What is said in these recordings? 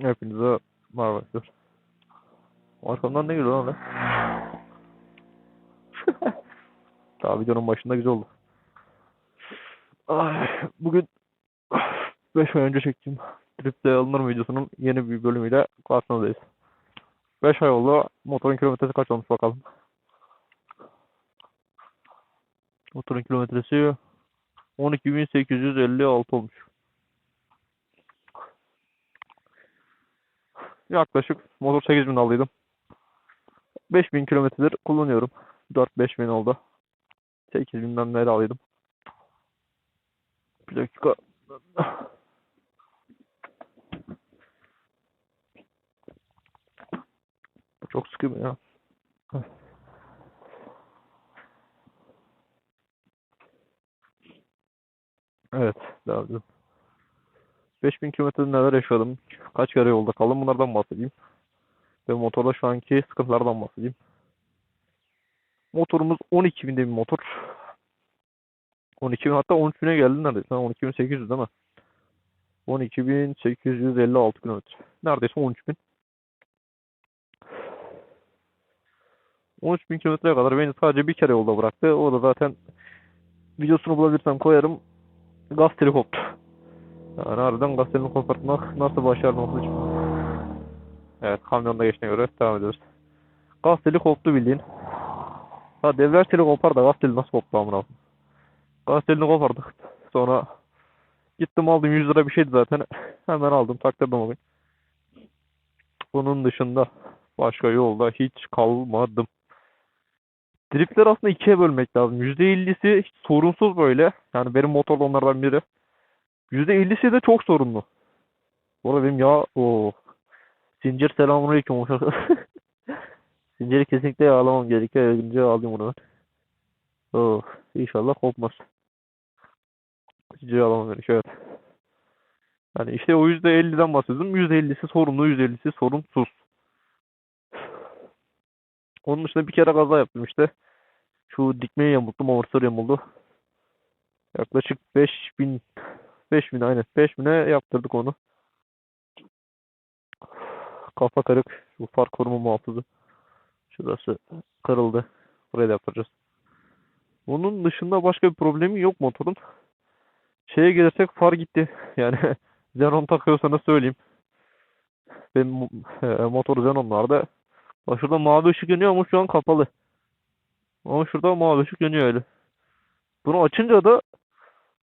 Hepinize merhaba. Arkamdan ne geliyor lan? Daha videonun başında güzel oldu. Ay, bugün 5 ay önce çektiğim Trip'te alınır videosunun yeni bir bölümüyle karşınızdayız. 5 ay oldu. Motorun kilometresi kaç olmuş bakalım. Motorun kilometresi 12.856 olmuş. Yaklaşık motor 8000 aldıydım. 5000 kilometredir kullanıyorum. 4-5 bin oldu. 8000'den beri alıyordum. Bir dakika. Bu çok sıkı mı ya? Evet, edelim. 5000 kilometrede neler yaşadım, kaç kere yolda kaldım bunlardan bahsedeyim. Ve motorda şu anki sıkıntılardan bahsedeyim. Motorumuz 12.000'de bir motor. 12.000 hatta 13.000'e geldi neredeyse. 12.800 değil mi? 12.856 kilometre. Neredeyse 13.000. 13.000 kilometreye kadar beni sadece bir kere yolda bıraktı. O da zaten videosunu bulabilirsem koyarım. Gaz teli koptu. Yani harbiden gaz telini kopartmak nasıl başarılı hiç Evet kamyonda geçtiğine göre devam ediyoruz. Gaz teli koptu bildiğin. Ha devler teli kopar da gaz teli nasıl koptu amına koyayım. Gaz telini kopardık. Sonra gittim aldım 100 lira bir şeydi zaten. Hemen aldım taktırdım o gün. Bunun dışında başka yolda hiç kalmadım. Driftler aslında ikiye bölmek lazım. %50'si hiç sorunsuz böyle. Yani benim motor da onlardan biri. %50'si de çok sorunlu. Bu arada benim ya o Zincir selamünaleyküm Zinciri kesinlikle yağlamam gerekiyor. Önce alayım ben. Oh, inşallah kopmaz. Zinciri yağlamam gerekiyor evet. Yani işte o %50'den bahsediyordum. %50'si sorunlu, %50'si sorunsuz. Onun dışında bir kere kaza yaptım işte. Şu dikmeyi yamulttum, amortisör yamuldu. Yaklaşık 5000 5000 aynen 5000'e yaptırdık onu. Kafa kırık. Bu far koruma muhafızı. Şurası kırıldı. Buraya da yaptıracağız. Bunun dışında başka bir problemi yok motorun. Şeye gelirsek far gitti. Yani Xenon takıyorsanız söyleyeyim. Benim e, motor Xenon'larda. Bak şurada mavi ışık yanıyor ama şu an kapalı. Ama şurada mavi ışık yanıyor öyle. Bunu açınca da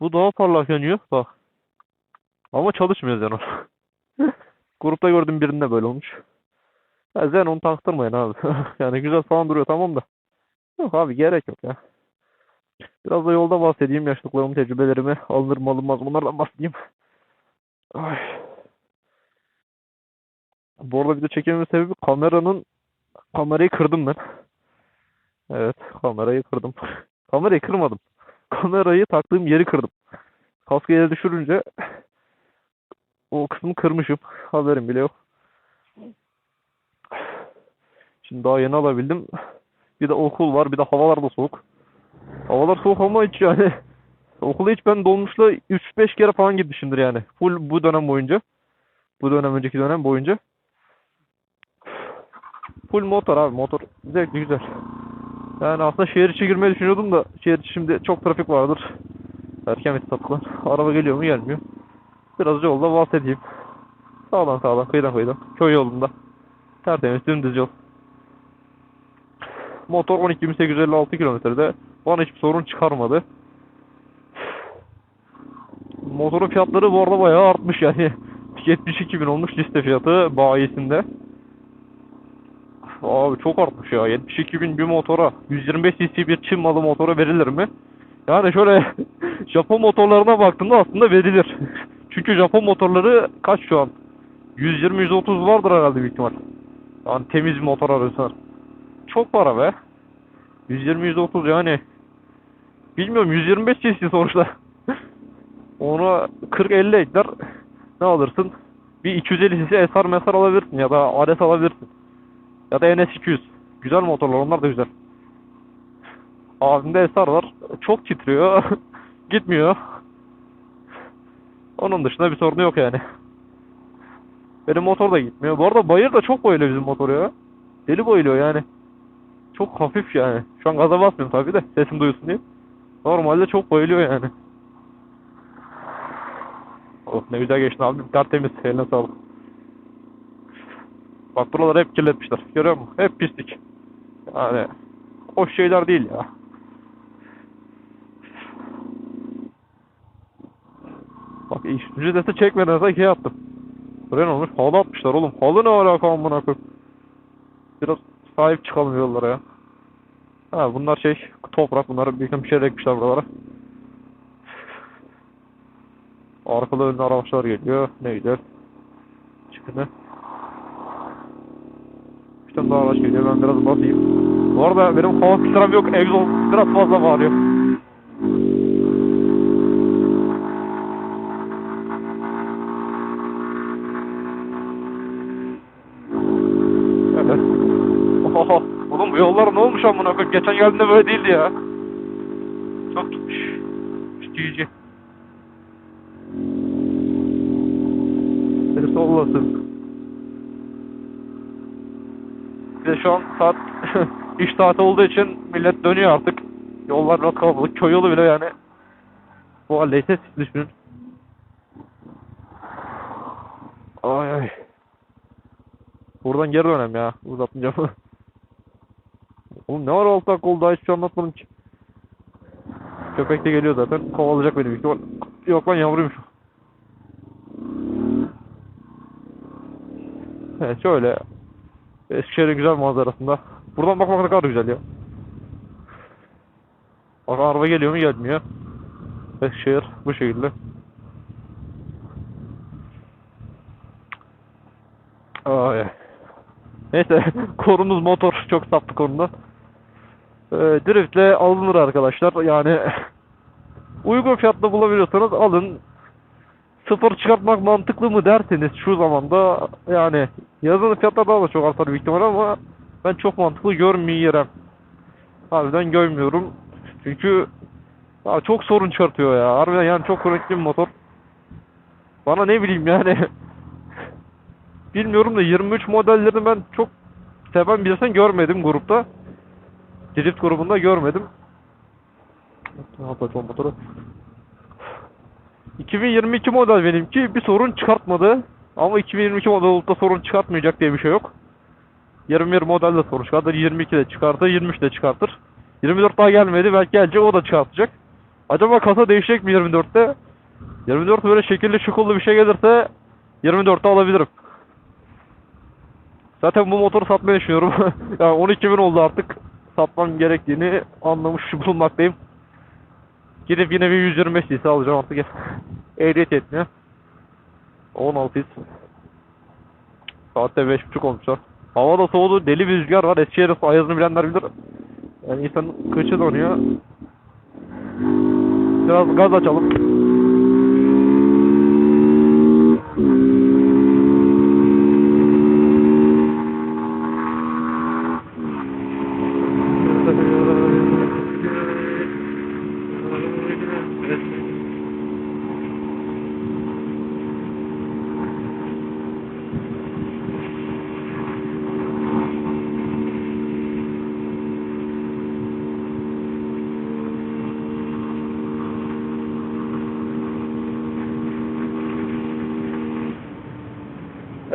bu daha parlak yanıyor. Bak. Ama çalışmıyor Xenon. Grupta gördüğüm birinde böyle olmuş. Ya Xenon taktırmayın abi. yani güzel falan duruyor tamam da. Yok abi gerek yok ya. Biraz da yolda bahsedeyim yaşlıklarımı, tecrübelerimi. Alınır mı alınmaz bunlardan bahsedeyim. Ay. Bu arada video çekememin sebebi kameranın kamerayı kırdım ben. Evet kamerayı kırdım. kamerayı kırmadım. Kamerayı taktığım yeri kırdım. Kaskı yere düşürünce o kısmı kırmışım. Haberim bile yok. Şimdi daha yeni alabildim. Bir de okul var. Bir de havalar da soğuk. Havalar soğuk ama hiç yani okula hiç ben dolmuşla 3-5 kere falan gitmişimdir yani. Full bu dönem boyunca. Bu dönem önceki dönem boyunca. Full motor abi. Motor zevkli güzel. Yani aslında şehir içi girmeyi düşünüyordum da şehir içi şimdi çok trafik vardır. Erken bitti satılan. Araba geliyor mu gelmiyor. Biraz yolda bahsedeyim. Sağdan sağdan kıyıdan kıyıdan. Köy yolunda. Tertemiz dümdüz yol. Motor 12.856 kilometrede. Bana hiçbir sorun çıkarmadı. Motorun fiyatları bu arada bayağı artmış yani. 72 bin olmuş liste fiyatı bayisinde. Abi çok artmış ya. 72 bin bir motora 125 cc bir Çin malı motora verilir mi? Yani şöyle Japon motorlarına baktığımda aslında verilir. Çünkü Japon motorları kaç şu an? 120-130 vardır herhalde büyük ihtimal. Yani temiz bir motor arıyorsan. Çok para be. 120-130 yani. Bilmiyorum 125 cc sonuçta. Ona 40-50 ekler ne alırsın? Bir 250 cc SR mesar alabilirsin ya da RS alabilirsin. Ya da NS200. Güzel motorlar onlar da güzel. Abimde SR var. Çok titriyor. Gitmiyor. Onun dışında bir sorunu yok yani. Benim motor da gitmiyor. Bu arada bayır da çok bayılıyor bizim motor ya. Deli bayılıyor yani. Çok hafif yani. Şu an gaza basmıyorum tabii de sesim duyulsun diye. Normalde çok bayılıyor yani. Oh ne güzel geçti abi. Tertemiz. Eline sağlık. Bak buraları hep kirletmişler. Görüyor musun? Hep pislik. Yani hoş şeyler değil ya. Bak işinci dese çekmeden de şey yaptım. Buraya ne olmuş? Halı atmışlar oğlum. Halı ne alaka amına koyayım? Biraz sahip çıkalım yollara ya. Ha bunlar şey toprak bunları bir şey ekmişler buralara. Arkada önüne araçlar geliyor. Ne güzel. Çıkını. Tane daha araç geliyor. Ben biraz basayım. Bu arada benim hava filtrem yok. Egzoz biraz fazla bağırıyor. Evet. Oho. Oğlum bu yollar ne olmuş amına koyayım? Geçen geldiğinde böyle değildi ya. Çok tutmuş. Cici. Seni sollasın. Bir de şu an saat iş saati olduğu için millet dönüyor artık. Yollar biraz kalabalık. Köy yolu bile yani. Bu haldeyse siz düşünün. Ay ay. Buradan geri dönem ya. Uzatmayacağım. Oğlum ne var 6 dakika oldu daha şey anlatmadım ki. Köpek de geliyor zaten. Kovalayacak beni büyük ihtimal. Yok lan yavruymuş. Evet şöyle. Eskişehir'in güzel manzarasında. Buradan bakmak ne kadar güzel ya. Bak araba geliyor mu gelmiyor. Eskişehir bu şekilde. Ay. Neyse konumuz motor çok saptı konuda. Ee, driftle alınır arkadaşlar yani uygun fiyatla bulabiliyorsanız alın. Sıfır çıkartmak mantıklı mı derseniz şu zamanda yani yazılı fiyatlar daha da çok artar büyük ihtimal ama ben çok mantıklı görmüyorum. Harbiden görmüyorum. Çünkü ya çok sorun çıkartıyor ya. Harbiden yani çok kronik bir motor. Bana ne bileyim yani Bilmiyorum da 23 modellerini ben çok seven birisinden görmedim grupta. Drift grubunda görmedim. Ne yapacağım motoru? 2022 model benimki bir sorun çıkartmadı. Ama 2022 model olup da sorun çıkartmayacak diye bir şey yok. 21 model de sorun çıkartır, 22 de çıkartır, 23 de çıkartır. 24 daha gelmedi, belki gelecek o da çıkartacak. Acaba kasa değişecek mi 24'te? 24 böyle şekilli şukullu bir şey gelirse 24'te alabilirim. Zaten bu motoru satmayı düşünüyorum. yani 12 bin oldu artık. Satmam gerektiğini anlamış bulunmaktayım. Gidip yine bir 125 cc alacağım artık. ya. Ehliyet etmiyor. 16'yız. Saatte 5.30 olmuşlar. Hava da soğudu. Deli bir rüzgar var. Eskişehir ayazını bilenler bilir. Yani insanın kıçı donuyor. Biraz gaz açalım.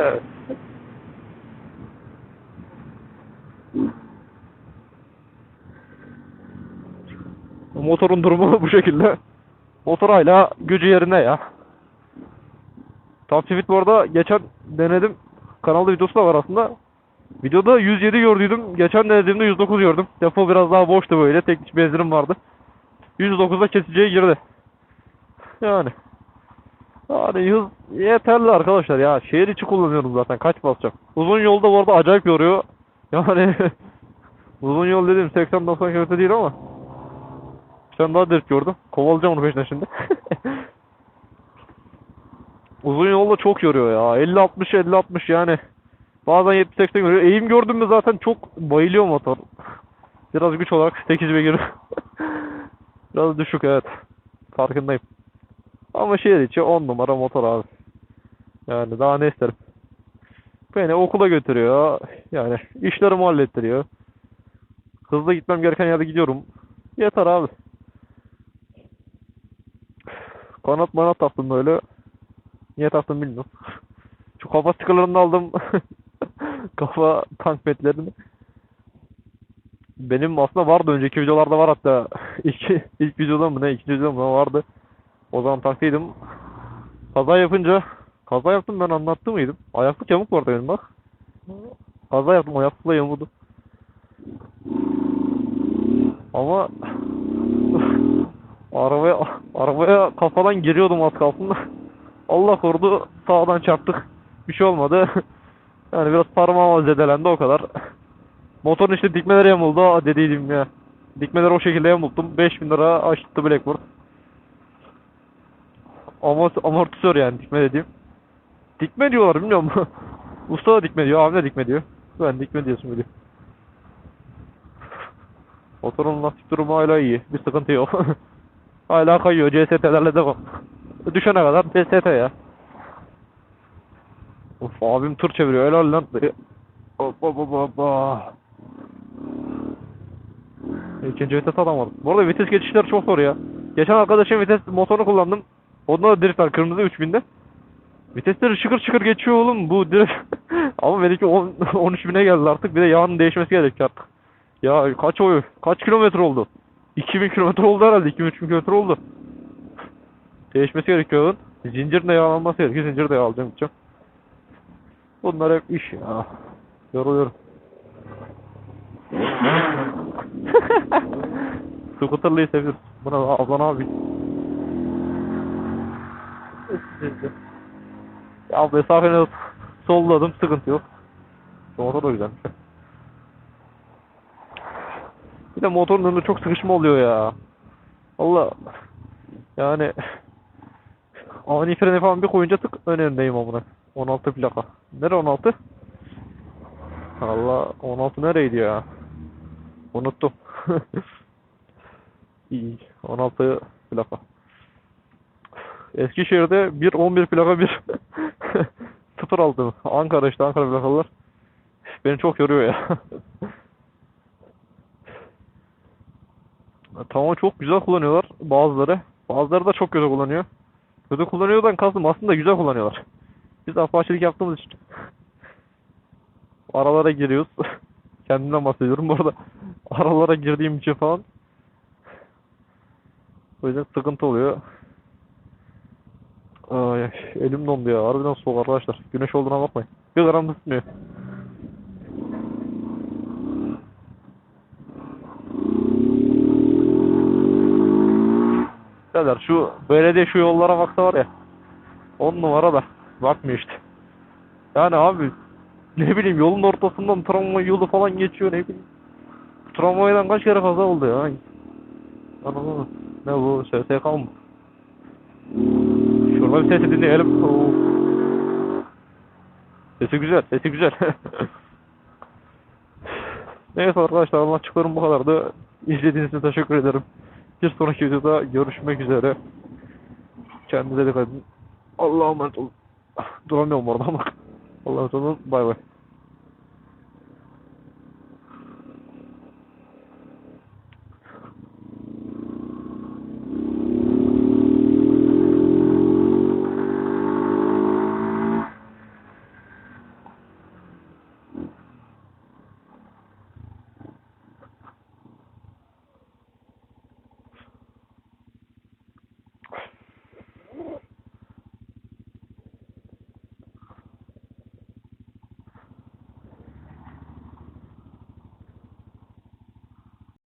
Evet. Motorun durumu bu şekilde. Motor hala gücü yerine ya. Top Speed bu arada geçen denedim. Kanalda videosu da var aslında. Videoda 107 gördüydüm. Geçen denediğimde 109 gördüm. Depo biraz daha boştu böyle. Tek benzinim vardı. 109'da kesiciye girdi. Yani. Yani hız yeterli arkadaşlar ya. Şehir içi kullanıyorum zaten. Kaç basacağım. Uzun yolda bu arada acayip yoruyor. Yani uzun yol dedim 80-90 km değil ama. Sen daha drift gördüm. Kovalayacağım onu peşinden şimdi. uzun yolda çok yoruyor ya. 50-60 50-60 yani. Bazen 70-80 görüyor. Eğim gördüm mü zaten çok bayılıyor motor. Biraz güç olarak 8 beygir. Biraz düşük evet. Farkındayım. Ama şehir içi 10 numara motor abi. Yani daha ne isterim. Beni okula götürüyor. Yani işlerimi hallettiriyor. Hızlı gitmem gereken yerde gidiyorum. Yeter abi. Kanat manat taktım böyle. Niye taktım bilmiyorum. Şu kafa stikerlerini aldım. kafa tank petlerini. Benim aslında vardı önceki videolarda var hatta. İlk, ilk videoda mı ne ikinci videoda mı vardı. O zaman taktıydım. Kaza yapınca kaza yaptım ben anlattı mıydım? Ayaklık yamuk vardı benim bak. Kaza yaptım ayaklıkla yamuldu. Ama arabaya arabaya kafadan giriyordum az kalsın. Allah korudu sağdan çarptık. Bir şey olmadı. Yani biraz parmağım zedelendi o kadar. Motorun işte dikmeleri yamuldu. Aa, dediydim ya. Dikmeleri o şekilde yamulttum. 5000 lira açtı Blackboard. Ama amortisör yani dikme dediğim. Dikme diyorlar bilmiyorum. Usta da dikme diyor, abi de dikme diyor. Ben dikme diyorsun biliyor. Motorun lastik durumu hala iyi. Bir sıkıntı yok. hala kayıyor. CST'lerle devam. Düşene kadar CST ya. Of abim tır çeviriyor. Helal lan. Hoppa hoppa hoppa. İkinci vites alamadım. Bu arada vites geçişleri çok zor ya. Geçen arkadaşım vites motorunu kullandım. Onda da drift var kırmızı 3000'de. Vitesleri şıkır şıkır geçiyor oğlum bu drift. Ama benimki 10, 13 bine geldi artık. Bir de yağın değişmesi gerekiyor artık. Ya kaç oy? Kaç kilometre oldu? 2000 kilometre oldu herhalde. 2000 kilometre oldu. Değişmesi gerekiyor onun. Zincirin de yağlanması gerekiyor. Zinciri de yağlayacağım. gideceğim. Bunlar hep iş ya. Yoruluyorum. Scooter'lıyı seviyoruz. Buna ablan abi. Ya mesafeni solladım sıkıntı yok. Motor da güzelmiş. Bir de motorun önünde çok sıkışma oluyor ya. Valla yani ani freni falan bir koyunca tık önündeyim amına. 16 plaka. Nere 16? Allah 16 nereydi ya? Unuttum. İyi. 16 plaka. Eskişehir'de bir 11 plaka bir 06 Ankara işte Ankara plakalar. Beni çok yoruyor ya. tamam çok güzel kullanıyorlar bazıları. Bazıları da çok kötü kullanıyor. Kötü kullanıyordan kastım aslında güzel kullanıyorlar. Biz apaçilik yaptığımız için. Aralara giriyoruz. Kendimden bahsediyorum bu arada. Aralara girdiğim için falan. O yüzden sıkıntı oluyor. Ay, elim dondu ya. Harbiden soğuk arkadaşlar. Güneş olduğuna bakmayın. Bir gram tutmuyor. Birader şu belediye şu yollara baksa var ya. On numara da. Bakmıyor işte. Yani abi ne bileyim yolun ortasından tramvay yolu falan geçiyor ne bileyim. Tramvaydan kaç kere kaza oldu ya. Anladın mı? Ne bu SSK mı? Bir sesi dinleyelim. Oo. Sesi güzel, sesi güzel. Neyse arkadaşlar anlattıklarım bu kadardı. İzlediğiniz için teşekkür ederim. Bir sonraki videoda görüşmek üzere. Kendinize dikkat edin. Allah'a emanet olun. Duramıyorum orada ama. Allah'a emanet olun. Bay bay.